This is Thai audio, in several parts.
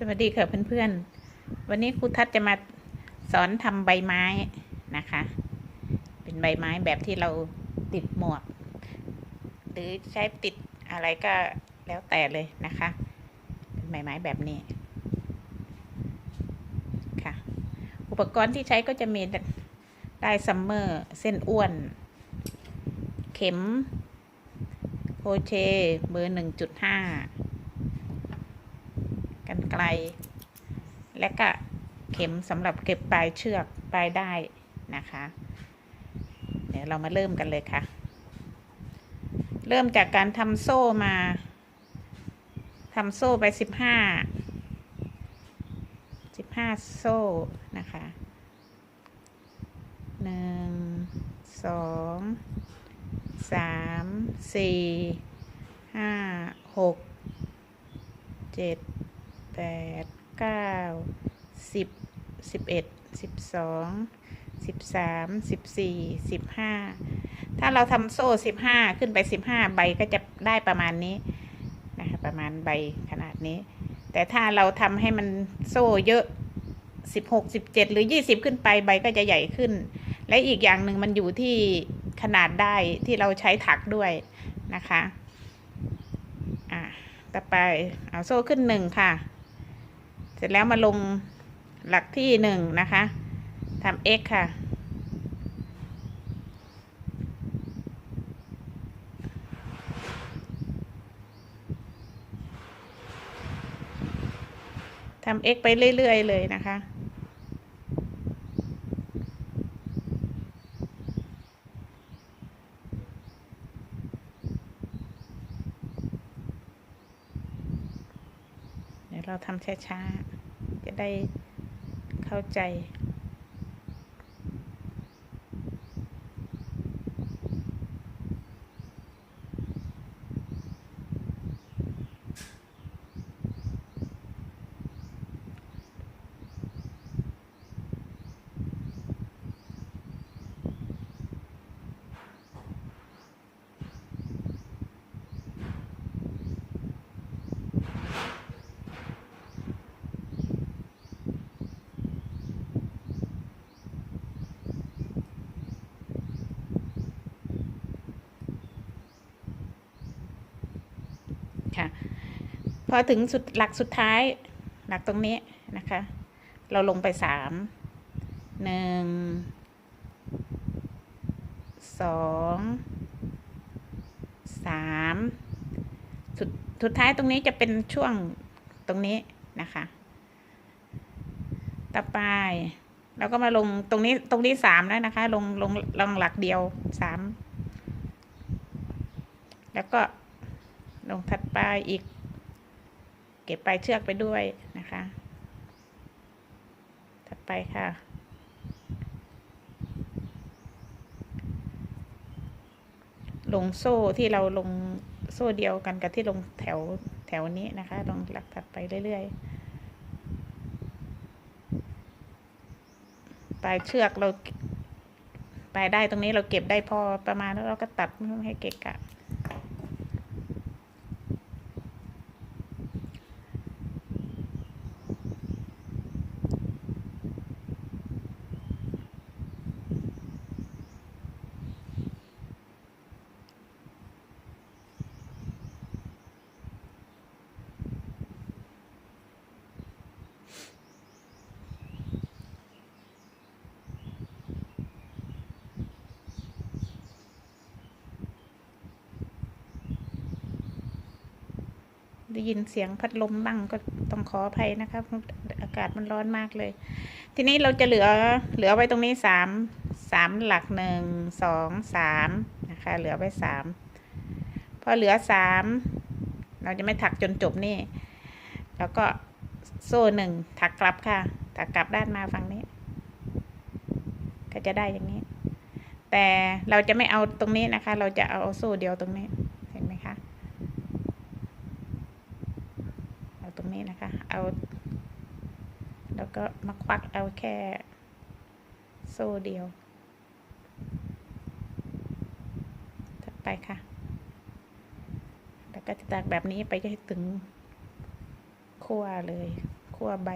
สวัสดีค่ะเพื่อนๆ วันนี้ครูทัศจะมาสอนทำใบไม้นะคะ เป็นใบไม้แบบที่เราติดหมวก หรือใช้ติดอะไรก็แล้วแต่เลยนะคะ เป็นใบไม้แบบนี้ค่ะ อุปกรณ์ที่ใช้ก็จะมีได้ซัมเมอร์เส้นอ้วน เข็ม โคเชเบอร์หนึ่งจุดห้า ไกล และก็เข็มสำหรับเก็บปลายเชือกปลายได้นะคะ เดี๋ยวเรามาเริ่มกันเลยค่ะ เริ่มจากการทำโซ่มาทำโซ่ไปสิบห้าสิบห้าโซ่นะคะหนึ่งสองสามสี่ห้าหกเจ็ด แปดเก้าสิบสิบเอ็ดสิบสองสิบสามสิบสี่สิบห้าถ้าเราทำโซ่สิบห้าขึ้นไปสิบห้าใบก็จะได้ประมาณนี้นะคะประมาณใบขนาดนี้ แต่ถ้าเราทำให้มันโซ่เยอะสิบหกสิบเจ็ดหรือยี่สิบขึ้นไปใบก็จะใหญ่ขึ้น และอีกอย่างหนึ่งมันอยู่ที่ขนาดได้ที่เราใช้ถักด้วยนะคะ อ่าต่อไปเอาโซ่ขึ้นหนึ่งค่ะ เสร็จแล้วมาลงหลักที่หนึ่งนะคะทำ x ค่ะ ทำ x ไปเรื่อย ๆ เลยนะคะเดี๋ยวเราทำช้าๆ จะได้เข้าใจ ค่ะ พอถึงสุดหลักสุดท้าย หลักตรงนี้นะคะ เราลงไปสามหนึ่งสองสามสุดสุดท้ายตรงนี้จะเป็นช่วงตรงนี้นะคะ ต่อไปเราก็มาลงตรงนี้ตรงนี้สามแล้วนะคะ ลงลงลงหลักเดียวสามแล้วก็ลงถัดไปอีก เก็บปลายเชือกไปด้วยนะคะ ถัดไปค่ะ ลงโซ่ที่เราลงโซ่เดียวกันกับที่ลงแถวแถวนี้นะคะ ลงหลักถัดไปเรื่อยๆ ปลายเชือกเราปลายได้ตรงนี้เราเก็บได้พอประมาณแล้วเราก็ตัดไม่ให้เกะกะ ได้ยินเสียงพัดลมบ้างก็ต้องขออภัยนะคะอากาศมันร้อนมากเลย ทีนี้เราจะเหลือเหลือไว้ตรงนี้สามสามหลักหนึ่งสองสามนะคะเหลือไว้สามพอเหลือสามเราจะไม่ถักจนจบนี่ แล้วก็โซ่หนึ่งถักกลับค่ะ ถักกลับด้านมาฝั่งนี้ ก็จะได้อย่างนี้ แต่เราจะไม่เอาตรงนี้นะคะ เราจะเอาโซ่เดียวตรงนี้ เห็นไหมคะ เอาตรงนี้นะคะ เอา แล้วก็มาควักเอาแค่โซ่เดียว ถัดไปค่ะ แล้วก็จะตากแบบนี้ไปจนถึงขั้วเลยขั้วใบ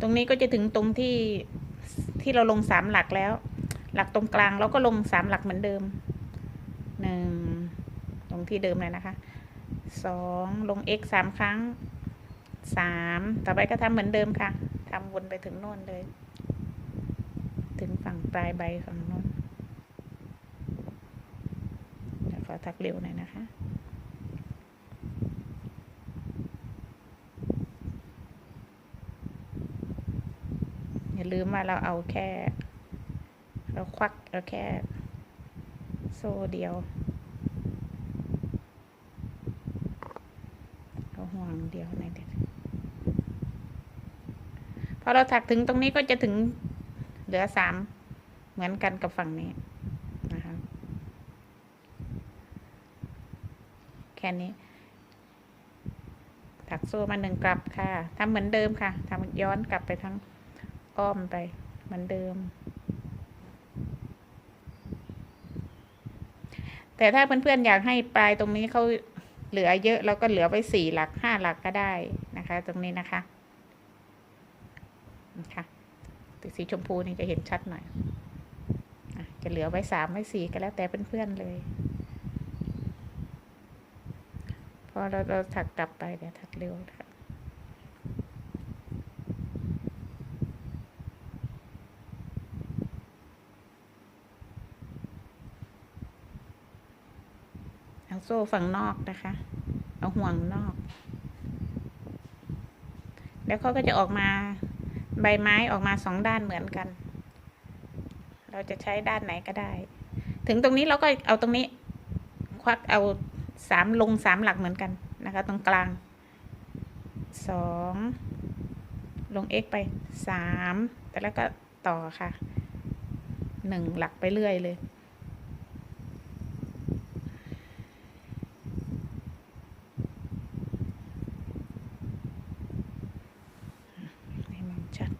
ตรงนี้ก็จะถึงตรงที่ที่เราลงสามหลักแล้ว หลักตรงกลางเราก็ลงสามหลักเหมือนเดิมหนึ่งตรงที่เดิมเลยนะคะสองลง x สามครั้งสามต่อไปก็ทำเหมือนเดิมค่ะทำวนไปถึงโน่นเลย ถึงฝั่งปลายใบฝั่งโน้นเดี๋ยวขอทักเร็วหน่อยนะคะ อย่า ลืมว่าเราเอาแค่ เราควักเอาแค่ โซ่เดียว เอาห่วงเดียวในเด็ดพอเราถักถึงตรงนี้ก็จะถึงเหลือสามเหมือนกันกับฝั่งนี้นะคะแค่นี้ถักโซ่มาหนึ่งกลับค่ะทำเหมือนเดิมค่ะทำย้อนกลับไปทั้ง อ้อมไปเหมือนเดิม แต่ถ้าเพื่อนๆอยากให้ปลายตรงนี้เขาเหลือเยอะเราก็เหลือไว้สี่หลักห้าหลักก็ได้นะคะ ตรงนี้นะคะนะคะตสีชมพูนี่จะเห็นชัดหน่อยอะจะเหลือไว้สามไว้สี่ก็แล้วแต่เพื่อนๆเลยพอเราเราถักกลับไปเดี๋ยวถักเร็วค่ะ โซ่ฝั่งนอกนะคะ เอาห่วงนอก แล้วเขาก็จะออกมาใบไม้ออกมาสองด้านเหมือนกัน เราจะใช้ด้านไหนก็ได้ ถึงตรงนี้เราก็เอาตรงนี้ ควักเอาสามลงสามหลักเหมือนกันนะคะ ตรงกลางสองลง x ไปสามแต่แล้วก็ต่อค่ะหนึ่งหลักไปเรื่อยเลย ให้มองชัด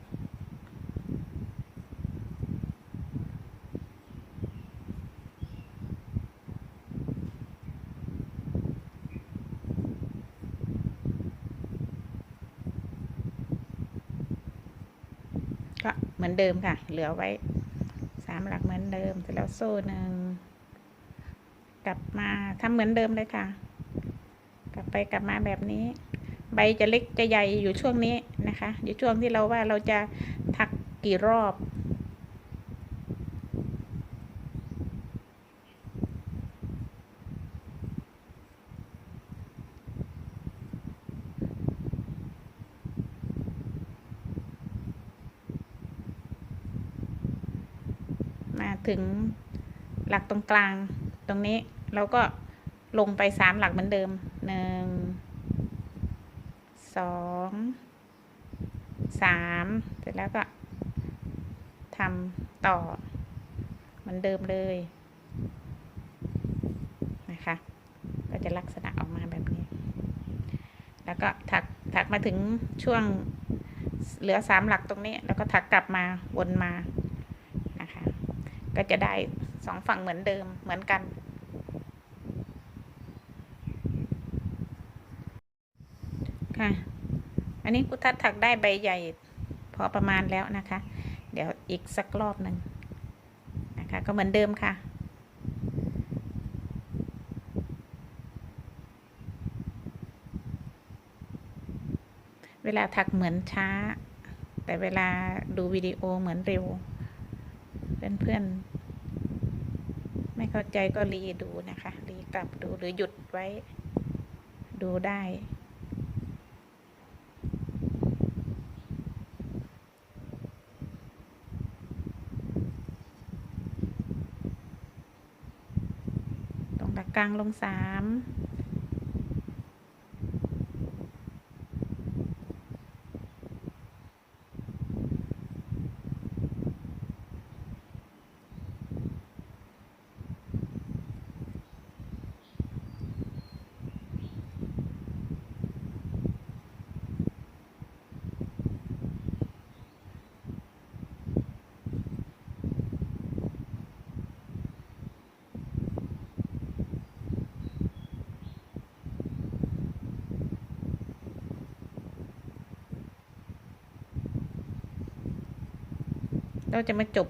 ก็ เหมือนเดิมค่ะ เหลือไว้สามหลักเหมือนเดิมเสร็จแล้วโซ่หนึ่งกลับมาทำเหมือนเดิมเลยค่ะ กลับไปกลับมาแบบนี้ ใบจะเล็กจะใหญ่อยู่ช่วงนี้นะคะ อยู่ช่วงที่เราว่าเราจะถักกี่รอบ มา ถึงหลักตรงกลางตรงนี้เราก็ลงไปสามหลักเหมือนเดิมหนึ่งสองสามเสร็จแล้วก็ทำต่อเหมือนเดิมเลยนะคะ ก็จะลักษณะออกมาแบบนี้ แล้วก็ถักถักมาถึงช่วงเหลือสามหลักตรงนี้ แล้วก็ถักกลับมาวนมา ก็จะได้สองฝั่งเหมือนเดิมเหมือนกัน ค่ะ อันนี้กุทัดถักได้ใบใหญ่ พอประมาณแล้วนะคะ เดี๋ยวอีกสักรอบหนึ่งนะคะ ก็เหมือนเดิมค่ะเวลาถักเหมือนช้า แต่เวลาดูวิดีโอเหมือนเร็ว เพื่อนๆ ไม่เข้าใจก็รีดูนะคะ รีกลับดูหรือหยุดไว้ ดูได้ ตรงกลางลงสาม เราจะมาจบ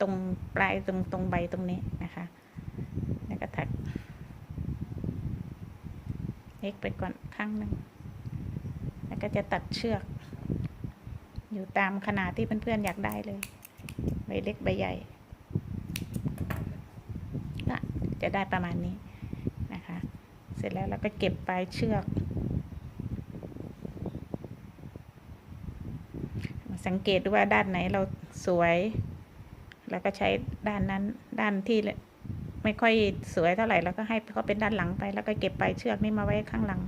ตรงปลายตรงตรงใบตรงนี้นะคะ แล้วก็ถักเล็กไปก่อนข้างหนึ่ง แล้วก็จะตัดเชือก อยู่ตามขนาดที่เพื่อนๆอยากได้เลย ใบเล็กใบใหญ่ก็จะได้ประมาณนี้นะคะ เสร็จแล้วเราก็เก็บปลายเชือก สังเกตดูว่าด้านไหนเรา สวย แล้วก็ใช้ด้านนั้นด้านที่ไม่ค่อยสวยเท่าไหร่แล้วก็ให้เขาเป็นด้านหลังไป แล้วก็เก็บปลายเชือกนี่มาไว้ข้างหลัง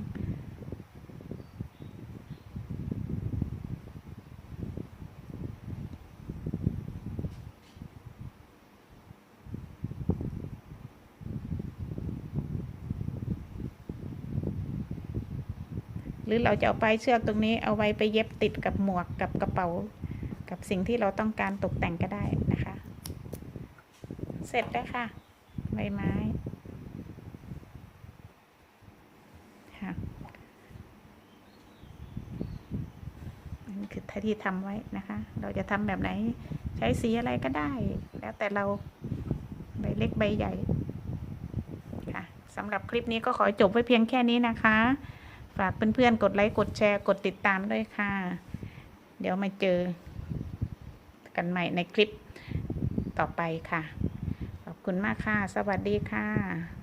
หรือเราจะเอาปลายเชือกตรงนี้เอาไว้ไปเย็บติดกับหมวกกับกระเป๋า กับสิ่งที่เราต้องการตกแต่งก็ได้นะคะ เสร็จแล้วค่ะ ใบไม้ค่ะนนี้คือที่ทำไว้นะคะ เราจะทำแบบไหนใช้สีอะไรก็ได้ แล้วแต่เราใบเล็กใบใหญ่ค่ะสำหรับคลิปนี้ก็ขอจบไว้เพียงแค่นี้นะคะ ฝากเพื่อนๆ กดไลค์ กดแชร์ กดติดตามด้วยค่ะ เดี๋ยวมาเจอ กันใหม่ในคลิปต่อไปค่ะ ขอบคุณมากค่ะ สวัสดีค่ะ